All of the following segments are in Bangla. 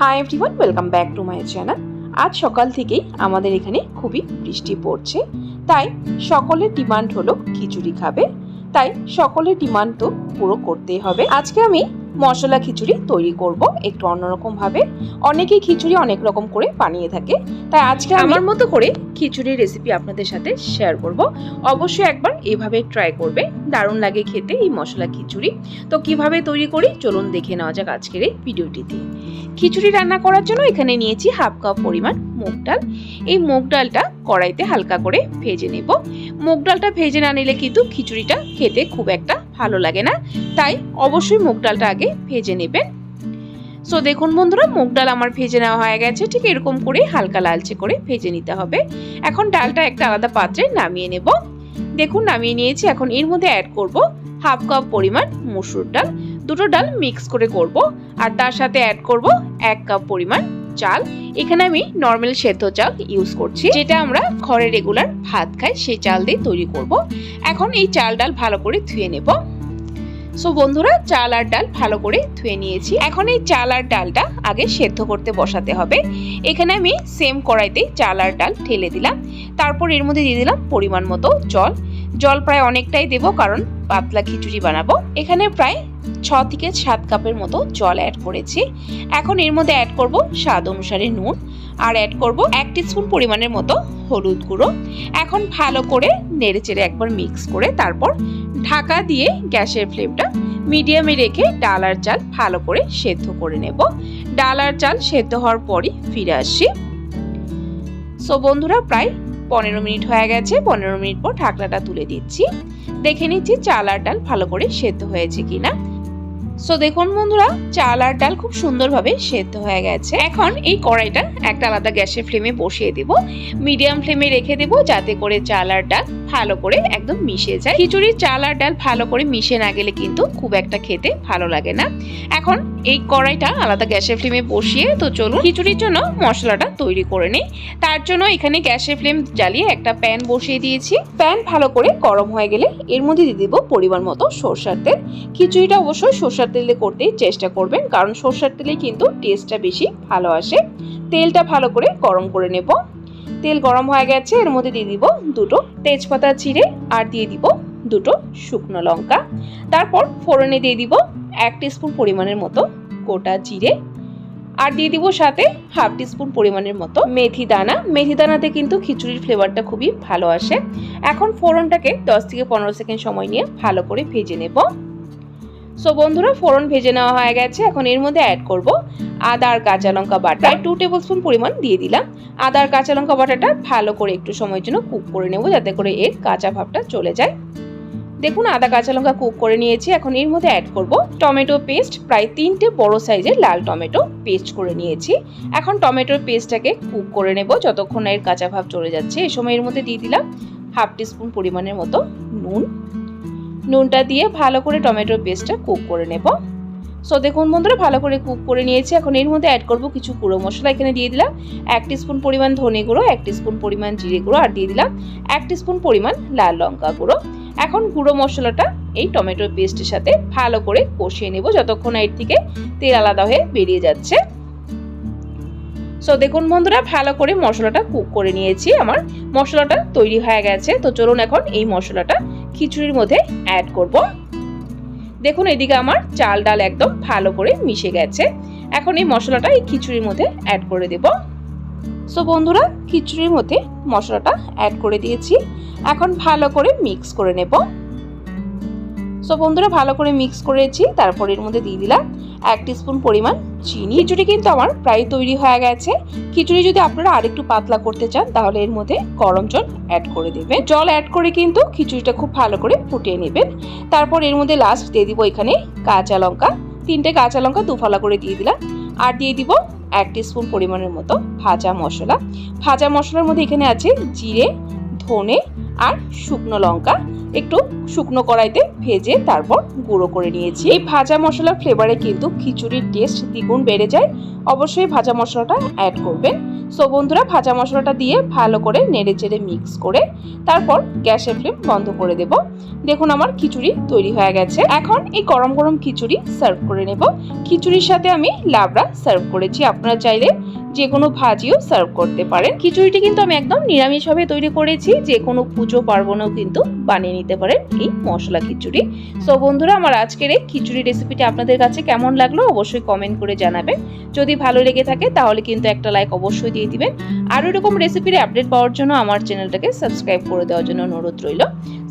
Hi everyone welcome back to my channel আজ সকাল থেকেই আমাদের এখানে খুবই বৃষ্টি পড়ছে। তাই সকলের ডিমান্ড হলো খিচুড়ি খাবে। তাই সকলের ডিমান্ড তো পুরো করতেই হবে। আজকে আমি মশলা খিচুড়ি তৈরি করব একটু অন্যরকম ভাবে। অনেকেই খিচুড়ি অনেক রকম করে বানিয়ে থাকে। তাই আজকে আমার মতো করে খিচুড়ির রেসিপি আপনাদের সাথে শেয়ার করব। অবশ্যই একবার এভাবে ট্রাই করবে। দারুণ লাগে খেতে এই মশলা খিচুড়ি। তো কীভাবে তৈরি করি? চলুন দেখে নেওয়া যাক আজকের এই ভিডিওটিতে খিচুড়ি রান্না করার জন্য এখানে নিয়েছি হাফ কাপ পরিমাণ মুগ ডাল। এই মুগ ডালটা কড়াইতে হালকা করে ভেজে নেব। মুগ ডালটা ভেজে না নিলে কিন্তু খিচুড়িটা খেতে খুব একটা ভালো লাগে না। তাই অবশ্যই মুগ ডালটা আগে ভেজে নেবেন। সো দেখুন বন্ধুরা, মুগ ডাল আমার ভেজে নেওয়া হয়ে গেছে। ঠিক এরকম করে হালকা লালচে করে ভেজে নিতে হবে। এখন ডালটা একটা আলাদা পাত্রে নামিয়ে নেব। দেখুন, নামিয়ে নিয়েছি। এখন এর মধ্যে অ্যাড করব হাফ কাপ পরিমাণ মুসুর ডাল। দুটো ডাল মিক্স করে করব। আর তার সাথে অ্যাড করব এক কাপ পরিমাণ চাল, এখানে আমি নর্মাল সেদ্ধ চাল ইউজ করছি। যেটা আমরা ঘরে রেগুলার ভাত খাই, সেই চাল দিয়ে তৈরি করব। এখন এই চাল ডাল ভালো করে ধুয়ে নেব। সো বন্ধুরা, চাল আর ডাল ভালো করে ধুয়ে নিয়েছি। এখন এই চাল আর ডালটা আগে সেদ্ধ করতে বসাতে হবে। এখানে আমি সেম কড়াইতেই চাল আর ডাল ঠেলে দিলাম। তারপর এর মধ্যে দিয়ে দিলাম পরিমাণ মতো জল। জল প্রায় অনেকটাই দেবো, কারণ পাতলা খিচুড়ি বানাবো। এখানে প্রায় ছ থেকে সাত কাপের মতো জল অ্যাড করেছি। এখন এর মধ্যে অ্যাড করব স্বাদ অনুসারে নুন আর অ্যাড করব এক স্পুন পরিমাণের মতো হলুদ গুঁড়ো। এখন ভালো করে নেড়ে চেড়ে একবার মিক্স করে তারপর ঢাকা দিয়ে গ্যাসের ফ্লেমটা মিডিয়ামে রেখে ডাল আর চাল ভালো করে সেদ্ধ করে নেব। ডাল আর চাল সেদ্ধ হওয়ার পরই ফিরে আসছি। সো বন্ধুরা, প্রায় পনেরো মিনিট হয়ে গেছে। পনেরো মিনিট পর ঢাকনাটা তুলে দিচ্ছি। দেখে নিচ্ছি চাল আর ডাল ভালো করে সেদ্ধ হয়েছে কিনা। সো দেখুন বন্ধুরা, চাল আর ডাল খুব সুন্দরভাবে সেদ্ধ হয়ে গেছে। এখন এই কড়াইটা একটা আলাদা গ্যাসের ফ্লেমে বসিয়ে দেব। মিডিয়াম ফ্লেমে রেখে দেব যাতে করে চাল আর ডাল ভালো করে একদম মিশে যায়। খিচুড়ির চাল আর ডাল ভালো করে মিশে না গেলে কিন্তু খুব একটা খেতে ভালো লাগে না। এখন এই কড়াইটা আলাদা গ্যাসের ফ্লেমে বসিয়ে, তো চলুন খিচুড়ির জন্য মশলাটা তৈরি করে নিই। তার জন্য এখানে গ্যাসের ফ্লেম জ্বালিয়ে একটা প্যান বসিয়ে দিয়েছি। প্যান ভালো করে গরম হয়ে গেলে এর মধ্যে দিয়ে দেবো পরিমাণ মতো সর্ষার তেল। খিচুড়িটা অবশ্যই সরষার তেলে করতেই চেষ্টা করবেন, কারণ সরষার তেলে কিন্তু টেস্টটা বেশি ভালো আসে। তেলটা ভালো করে গরম করে নেব। তেল গরম হয়ে গেছে, এর মধ্যে দিয়ে দিব দুটো তেজপাতা চিড়ে আর দিয়ে দিব দুটো শুকনো লঙ্কা। তারপর ফোড়নে দিয়ে দিব এক স্পুন পরিমাণের মতো গোটা জিরে। আর দিয়ে দিব সাথে হাফ টিস্পুন পরিমাণের মতো মেথি দানা। মেথি দানাতে কিন্তু খিচুড়ির ফ্লেভারটা খুবই ভালো আসে। এখন ফোড়নটাকে দশ থেকে পনেরো সেকেন্ড সময় নিয়ে ভালো করে ভেজে নেব। সো বন্ধুরা ফোড়ন ভেজে নেওয়া হয়ে গেছে। এখন এর মধ্যে অ্যাড করব আদা আর কাঁচা লঙ্কা বাটা। টু টেবিল স্পুন পরিমাণ দিয়ে দিলাম। আদা আর কাঁচা লঙ্কা বাটাটা ভালো করে একটু সময়ের জন্য কুক করে নেব যাতে করে এর কাঁচা ভাবটা চলে যায়। দেখুন আদা কাঁচা লঙ্কা কুক করে নিয়েছি। এখন এর মধ্যে অ্যাড করব টমেটো পেস্ট প্রায় তিনটে বড় সাইজের লাল টমেটো পেস্ট করে নিয়েছি। এখন টমেটোর পেস্টটাকে কুক করে নেব যতক্ষণ এর কাঁচা ভাব চলে যাচ্ছে। এই সময় এর মধ্যে দিয়ে দিলাম হাফ টিস্পুন পরিমাণের মতো নুন। নুনটা দিয়ে ভালো করে টমেটোর পেস্টটা কুক করে নেব। সো দেখুন বন্ধুরা, ভালো করে কুক করে নিয়েছি। এখন এর মধ্যে অ্যাড করব কিছু গুঁড়ো মশলা। এখানে দিয়ে দিলাম এক স্পুন পরিমাণ ধনে গুঁড়ো, এক স্পুন পরিমাণ জিরে গুঁড়ো, আর দিয়ে দিলাম এক স্পুন পরিমাণ লাল লঙ্কা গুঁড়ো। এখন গুঁড়ো মশলাটা এই টমেটোর পেস্টের সাথে ভালো করে কষিয়ে নেব, যতক্ষণ এর থেকে তেল আলাদা হয়ে বেরিয়ে যাচ্ছে। সো দেখুন বন্ধুরা, ভালো করে মশলাটা কুক করে নিয়েছি। আমার মশলাটা তৈরি হয়ে গেছে। তো চলুন এখন এই মশলাটা খিচুড়ির মধ্যে অ্যাড করব। দেখুন, এদিকে আমার চাল ডাল একদম ভালো করে মিশে গেছে। এখন এই মশলাটা এই খিচুড়ির মধ্যে অ্যাড করে দেব। সো বন্ধুরা, খিচুড়ির মধ্যে মশলাটা অ্যাড করে দিয়েছি। এখন ভালো করে মিক্স করে নেব। সো বন্ধুরা, ভালো করে মিক্স করেছি, তারপর এর মধ্যে দিয়ে দিলাম এক স্পুন পরিমাণ চিনি। খিচুড়ি কিন্তু আমার প্রায় তৈরি হয়ে গেছে। খিচুড়ি যদি আপনারা আরেকটু পাতলা করতে চান, তাহলে এর মধ্যে গরম জল অ্যাড করে দেবেন। জল অ্যাড করে কিন্তু খিচুড়িটা খুব ভালো করে ফুটিয়ে নেবেন। তারপর এর মধ্যে লাস্ট দিয়ে দিব এখানে কাঁচা লঙ্কা। তিনটে কাঁচা লঙ্কা দুফালা করে দিয়ে দিলাম। আর দিয়ে দিব এক স্পুন পরিমাণের মতো ভাজা মশলা। ভাজা মশলার মধ্যে এখানে আছে জিরে, ধনে আর শুকনো লঙ্কা। একটু শুকনো কড়াইতে ভেজে তারপর গুঁড়ো করে নিয়েছি। এই ভাজা মশলার ফ্লেভারে কিন্তু খিচুড়ির টেস্ট দ্বিগুণ বেড়ে যায়। অবশ্যই ভাজা মশলাটা অ্যাড করবেন। সো বন্ধুরা, ভাজা মশলাটা দিয়ে ভালো করে নেড়ে চেড়ে মিক্স করে তারপর গ্যাসের ফ্লেম বন্ধ করে দেব। দেখুন, আমার খিচুড়ি তৈরি হয়ে গেছে। এখন এই গরম গরম খিচুড়ি সার্ভ করে নেব। খিচুড়ির সাথে আমি লাবড়া সার্ভ করেছি। আপনারা চাইলে যে কোনো ভাজিও সার্ভ করতে পারেন। খিচুড়িটি কিন্তু আমি একদম নিরামিষভাবে তৈরি করেছি যে কোনো পুজো, পার্বণেও কিন্তু বানিয়ে নিতে পারেন এই মশলা খিচুড়ি। সো বন্ধুরা, আমার আজকের এই খিচুড়ি রেসিপিটি আপনাদের কাছে কেমন লাগল অবশ্যই কমেন্ট করে জানাবেন। যদি ভালো লেগে থাকে, তাহলে কিন্তু একটা লাইক অবশ্যই দিয়ে দিবেন। আর এরকম রেসিপির আপডেট পাওয়ার জন্য আমার চ্যানেলটাকে সাবস্ক্রাইব করে দেওয়ার জন্য অনুরোধ রইল।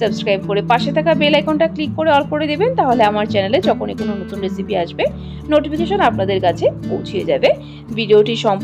সাবস্ক্রাইব করে পাশে থাকা বেল আইকনটা ক্লিক করে অল করে দেবেন, তাহলে আমার চ্যানেলে যখনই কোনো নতুন রেসিপি আসবে নোটিফিকেশন আপনাদের কাছে পৌঁছে যাবে। ভিডিওটি